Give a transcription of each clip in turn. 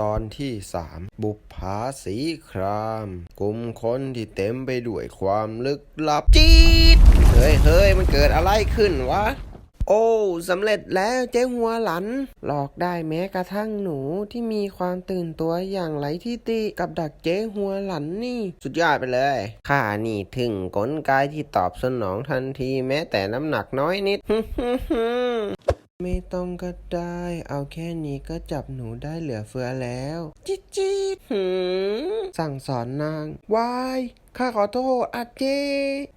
ตอนที่สามบุปผาสีคราม กลุ่มคนที่เต็มไปด้วยความลึกลับจี๊ดเฮ้ยเฮ้ยมันเกิดอะไรขึ้นวะ โอ้สำเร็จแล้วเจ๊หัวหลัน หลอกได้แม้กระทั่งหนูที่มีความตื่นตัวอย่างไรที่ติกับดักเจ๊หัวหลันนี่ สุดยอดไปเลยข้านี่ถึงกลไกที่ตอบสนองทันทีแม้แต่น้ำหนักน้อยนิด ไม่ต้องก็ได้ เอาแค่นี้ก็จับหนูได้เหลือเฟือแล้ว จิ๊ดจิ๊ดหืมสั่งสอนนางวาย ข้าขอโทษอาเจ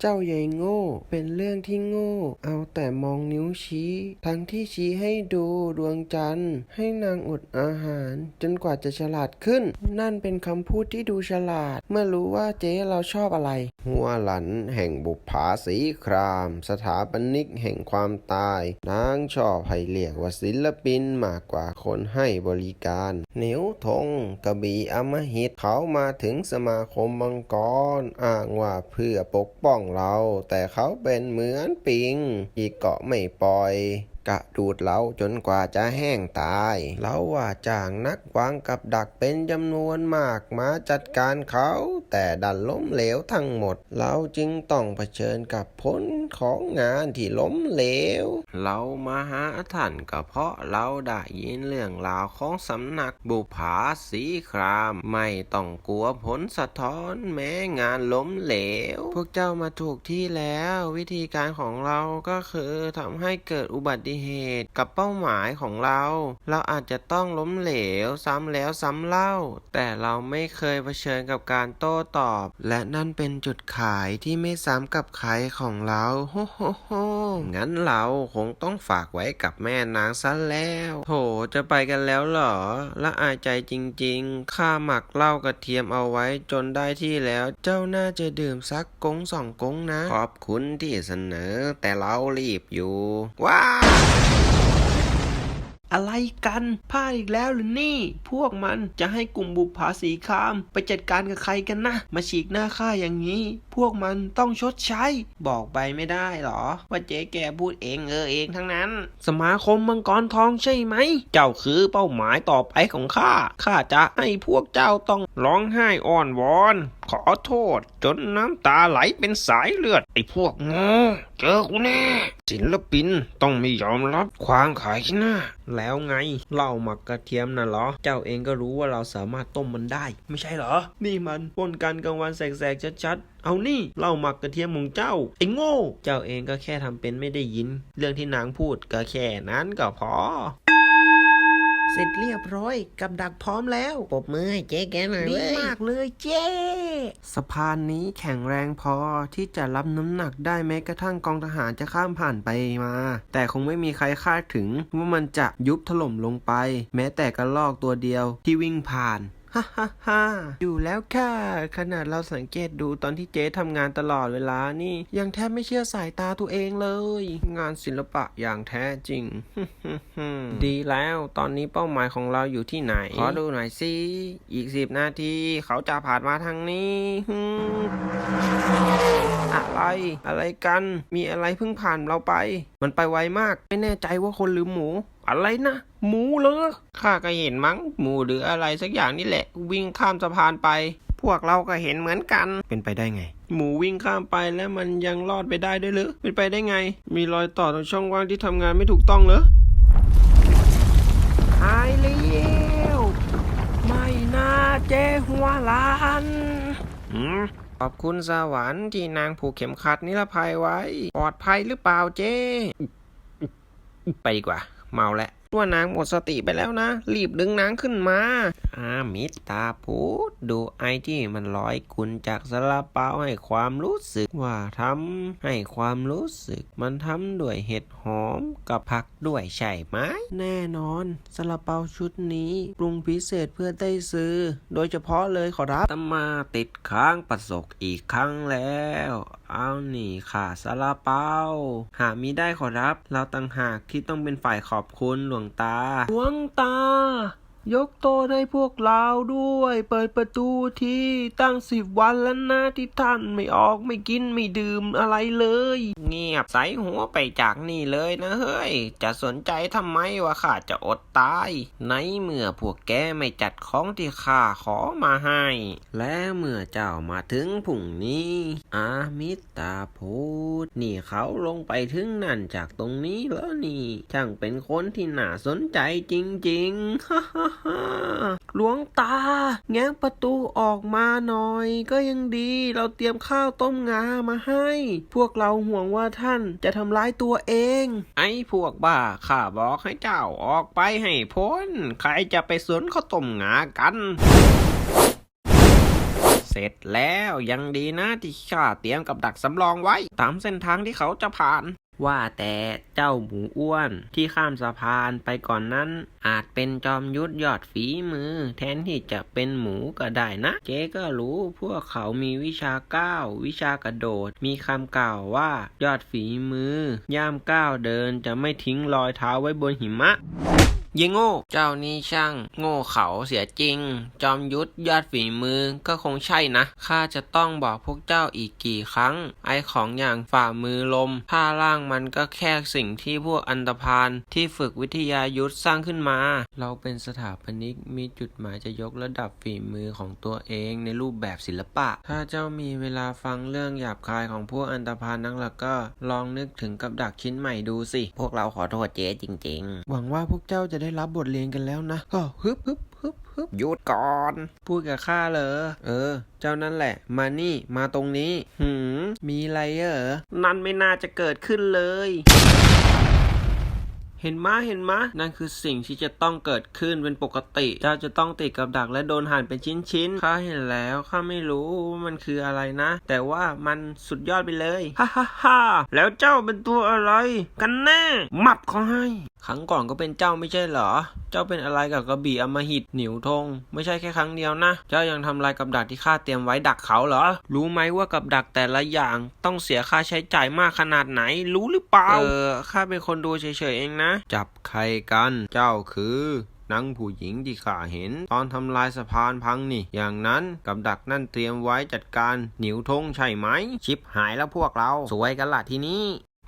เจ้าใหญ่โง่ เป็นเรื่องที่โง่ เอาแต่มองนิ้วชี้ ทั้งที่ชี้ให้ดูดวงจันทร์ ให้นางอดอาหาร จนกว่าจะฉลาดขึ้น นั่นเป็นคำพูดที่ดูฉลาด เมื่อรู้ว่าเจ๊เราชอบอะไร หัวหลันแห่งบุปผาสีคราม สถาปนิกแห่งความตาย นางชอบให้เรียกว่าศิลปินมากกว่าคนให้บริการ เหนียวทงกระบี่อมหิตเขามาถึงสมาคมมังกรอ้างว่าเพื่อปกป้องเรา แต่เขาเป็นเหมือนปิงที่เกาะไม่ปล่อย กะดูดเราจนกว่าจะแห้งตาย เราว่าจ้างนักวางกับดักเป็นจำนวนมากมาจัดการเขา แต่ดันล้มเหลวทั้งหมด เราจึงต้องเผชิญกับผลของงานที่ล้มเหลว เรามาหาท่านก็เพราะเราได้ยินเรื่องราวของสำนักบุภาสีคราม ไม่ต้องกลัวผลสะท้อนแม้งานล้มเหลว พวกเจ้ามาถูกที่แล้ว วิธีการของเราก็คือทำให้เกิดอุบัติเหตุกับเป้าหมายของเรา เราอาจจะต้องล้มเหลวซ้ำแล้วซ้ำเล่า แต่เราไม่เคยเผชิญกับการโต้ตอบ และนั่นเป็นจุดขายที่ไม่ซ้ำกับใครของเราโฮโฮโฮงั้นเราคงต้องฝากไว้กับแม่นางซะแล้วโถจะไปกันแล้วเหรอละอายใจจริงๆข้าหมักเหล้ากระเทียมเอาไว้จนได้ที่แล้วเจ้าน่าจะดื่มสักกงสองกงนะ ขอบคุณที่เสนอแต่เรารีบอยู่ ว้าอะไรกันพลาดอีกแล้วหรือนี่ พวกมันจะให้กลุ่มบุปผาสีคาม ไปจัดการกับใครกันนะ มาฉีกหน้าข้าอย่างนี้พวกมันต้องชดใช้ บอกไปไม่ได้หรอ ว่าเจ๊แกพูดเองเออเองทั้งนั้น สมาคมมังกรทองใช่ไหม เจ้าคือเป้าหมายต่อไปของข้า ข้าจะให้พวกเจ้าต้องร้องไห้อ้อนวอน ขอโทษ จนน้ำตาไหลเป็นสายเลือด ไอ้พวกง่เจอกูแน่ศิลปินต้องไม่ยอมรับความขายหน้า แล้วไงเหล้าหมักกระเทียมน่ะเหรอ เจ้าเองก็รู้ว่าเราสามารถต้มมันได้ ไม่ใช่เหรอ นี่มันปนกันกลางวันแสกๆชัดๆ เอานี่เหล้าหมักกระเทียมของเจ้าไอ้โง่ เจ้าเองก็แค่ทำเป็นไม่ได้ยิน เรื่องที่นางพูดก็แค่นั้นก็พอเสร็จเรียบร้อยกับดักพร้อมแล้วปรบมือให้เจ๊แกหน่อยดีเว้ยมากเลยเจ๊สะพานนี้แข็งแรงพอที่จะรับน้ำหนักได้แม้กระทั่งกองทหารจะข้ามผ่านไปมา แต่คงไม่มีใครคาดถึงว่ามันจะยุบถล่มลงไป แม้แต่กระลอกตัวเดียวที่วิ่งผ่าน ฮ่าฮ่าฮ่าอยู่แล้วค่ะ ขนาดเราสังเกตดูตอนที่เจ๊ทำงานตลอดเวลานี่ ยังแทบไม่เชื่อสายตาตัวเองเลย งานศิลปะอย่างแท้จริง ดีแล้วตอนนี้เป้าหมายของเราอยู่ที่ไหน ขอดูหน่อยสิ อีกสิบนาที เขาจะผ่านมาทางนี้ อะไร อะไรกัน มีอะไรเพิ่งผ่านเราไป มันไปไวมาก ไม่แน่ใจว่าคนหรือหมู อะไรนะ หมูเหรอ ข้าก็เห็นมั้ง หมูหรืออะไรสักอย่างนี่แหละ วิ่งข้ามสะพานไป พวกเราก็เห็นเหมือนกัน เป็นไปได้ไง หมูวิ่งข้ามไปแล้วมันยังรอดไปได้ด้วยหรือ เป็นไปได้ไง มีรอยต่อตรงช่องว่างที่ทำงานไม่ถูกต้องเหรอหายเร็วไม่น่าเจ้หัวลานอืม ขอบคุณสวรรค์ที่นางผูกเข็มขัดนิรภัยไว้ ปลอดภัยหรือเปล่าเจ้ไปดีกว่า เมาแล้ว ว่านางหมดสติไปแล้วนะ รีบดึงนางขึ้นมา อามิตาพูดดูไอที่มันลอยกุนจากสลาเปาให้ความรู้สึกว่าทำให้ความรู้สึก มันทำด้วยเห็ดหอมกับผักด้วยใช่ไหมแน่นอนสลาเปาชุดนี้ปรุงพิเศษเพื่อได้ซื้อ โดยเฉพาะเลยขอรับตมาติดค้างประสบอีกครั้งแล้ว เอาหนี่ค่ะซาลาเปาหากมีได้ขอรับ เราต่างหากที่ต้องเป็นฝ่ายขอบคุณหลวงตา หลวงตา ยกโทษให้พวกเราด้วย เปิดประตูที่ตั้งสิบวันแล้วนะที่ท่านไม่ออกไม่กินไม่ดื่มอะไรเลย เงียบใส่หัวไปจากนี่เลยนะเฮ้ย จะสนใจทำไมว่าข้าจะอดตาย ในเมื่อพวกแกไม่จัดของที่ข้าขอมาให้ และเมื่อเจ้ามาถึงพรุ่งนี้ อามิตาพูด นี่เขาลงไปถึงนั่นจากตรงนี้แล้วนี่ ช่างเป็นคนที่น่าสนใจจริงๆฮ่าฮ่าหลวงตา แง้มประตูออกมาหน่อย ก็ยังดีเราเตรียมข้าวต้มงามาให้ พวกเราห่วงว่าท่านจะทำร้ายตัวเอง ไอ้พวกบ้าข้าบอกให้เจ้าออกไปให้พ้น ใครจะไปสวนข้าวต้มงากันเสร็จแล้วยังดีนะที่ข้าเตรียมกับดักสำรองไว้ ตามเส้นทางที่เขาจะผ่าน ว่าแต่เจ้าหมูอ้วนที่ข้ามสะพานไปก่อนนั้น อาจเป็นจอมยุทธยอดฝีมือ แทนที่จะเป็นหมูก็ได้นะ เจ๊ก็รู้พวกเขามีวิชาก้าววิชากระโดด มีคำกล่าวว่ายอดฝีมือ ย่ามก้าวเดินจะไม่ทิ้งรอยเท้าไว้บนหิมะ ยิงโง่ เจ้านี่ช่าง โง่เขาเสียจริง จอมยุทธยอดฝีมือก็คงใช่นะข้าจะต้องบอกพวกเจ้าอีกกี่ครั้ง ไอของอย่างฝ่ามือลมท่าล่างมันก็แค่สิ่งที่พวกอันตพานที่ฝึกวิทยายุทธสร้างขึ้นมา เราเป็นสถาปนิกมีจุดหมายจะยกระดับฝีมือของตัวเองในรูปแบบศิลปะ ถ้าเจ้ามีเวลาฟังเรื่องหยาบคายของพวกอันตพานนักล่ะก็ลองนึกถึงกับดักชิ้นใหม่ดูสิ พวกเราขอโทษเจ๊จริง ๆ หวังว่าพวกเจ้าจะได้รับบทเรียนกันแล้วนะก็ฮึบฮึบฮึบฮึบหยุดก่อน พูดกับข้าเหรอ เออ เจ้านั่นแหละ มานี่ มาตรงนี้ หืม มีอะไรเหรอ นั่นไม่น่าจะเกิดขึ้นเลย เห็นมะเห็นมะนั่นคือสิ่งที่จะต้องเกิดขึ้นเป็นปกติ เจ้าจะต้องติดกับดักและโดนหั่นเป็นชิ้นๆ ข้าเห็นแล้วข้าไม่รู้ว่ามันคืออะไรนะ แต่ว่ามันสุดยอดไปเลยฮ่าฮ่าฮ่าแล้วเจ้าเป็นตัวอะไร กันแน่มับเขาให้ครั้งก่อนก็เป็นเจ้าไม่ใช่เหรอ เจ้าเป็นอะไรกับกระบี่อำมหิตหนิวธงไม่ใช่แค่ครั้งเดียวนะ เจ้ายังทำลายกับดักที่ข้าเตรียมไว้ดักเขาเหรอ รู้ไหมว่ากับดักแต่ละอย่างต้องเสียค่าใช้จ่ายมากขนาดไหน รู้หรือเปล่า เออ ข้าเป็นคนดูเฉยๆเองนะ จับใครกัน เจ้าคือนางผู้หญิงที่ข้าเห็น ตอนทำลายสะพานพังนี่ อย่างนั้นกับดักนั่นเตรียมไว้จัดการหนิวธงใช่ไหม ชิปหายแล้วพวกเรา สวยกันละทีนี้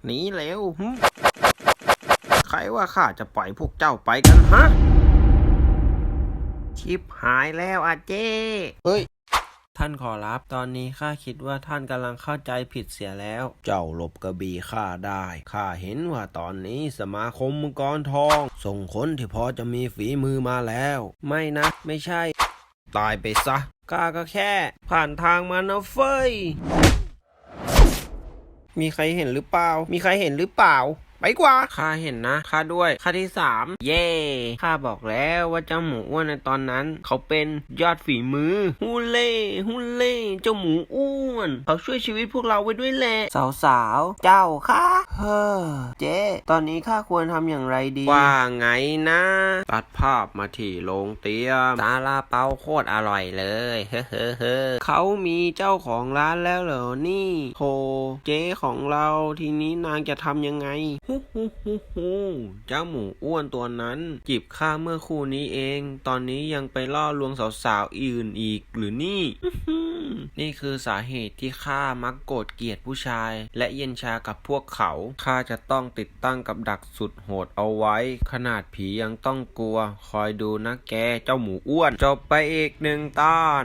หนีเร็วหึใคร ว่าข้าจะปล่อยพวกเจ้าไปกันฮะ ชิปหายแล้วอาเจ้เฮ้ย ท่านขอรับ ตอนนี้ข้าคิดว่าท่านกำลังเข้าใจผิดเสียแล้ว เจ้าหลบกระบี่ข้าได้ ข้าเห็นว่าตอนนี้สมาคมมังกรทอง ส่งคนที่พอจะมีฝีมือมาแล้ว ไม่นะ ไม่ใช่ ตายไปซะ ข้าก็แค่ ผ่านทางมานะเฟยมีใครเห็นหรือเปล่า มีใครเห็นหรือเปล่า ไปกว่าข้าเห็นนะข้าด้วยข้าที่สามเย่ข้าบอกแล้วว่าเจ้าหมูอ้วนในตอนนั้น เขาเป็นยอดฝีมือฮูเล่ฮูเล่เจ้าหมูอ้วนเขาช่วยชีวิตพวกเราไว้ด้วยแหละสาวสาวๆเจ้าค่ะเฮ้อเจ๊ตอนนี้ข้าควรทำอย่างไรดี ว่าไงนะ ตัดภาพมาที่โรงเตรียมซาลาเปาโคตรอร่อยเลย เฮ้อเฮ้อเฮ้อเขามีเจ้าของร้านแล้วเหรอนี่โหเจ๊ของเราทีนี้นางจะทำยังไงฮู้ฮู้ฮู้ฮู้เจ้าหมูอ้วนตัวนั้นจิบข้าเมื่อคู่นี้เอง ตอนนี้ยังไปล่อลวงสาวๆอื่นอีกหรือนี่ นี่คือสาเหตุที่ข้ามักโกรธเกลียดผู้ชาย และเย็นชากับพวกเขา ข้าจะต้องติดตั้งกับดักสุดโหดเอาไว้ ขนาดผียังต้องกลัว คอยดูนะแก เจ้าหมูอ้วน จบไปอีกหนึ่งตอน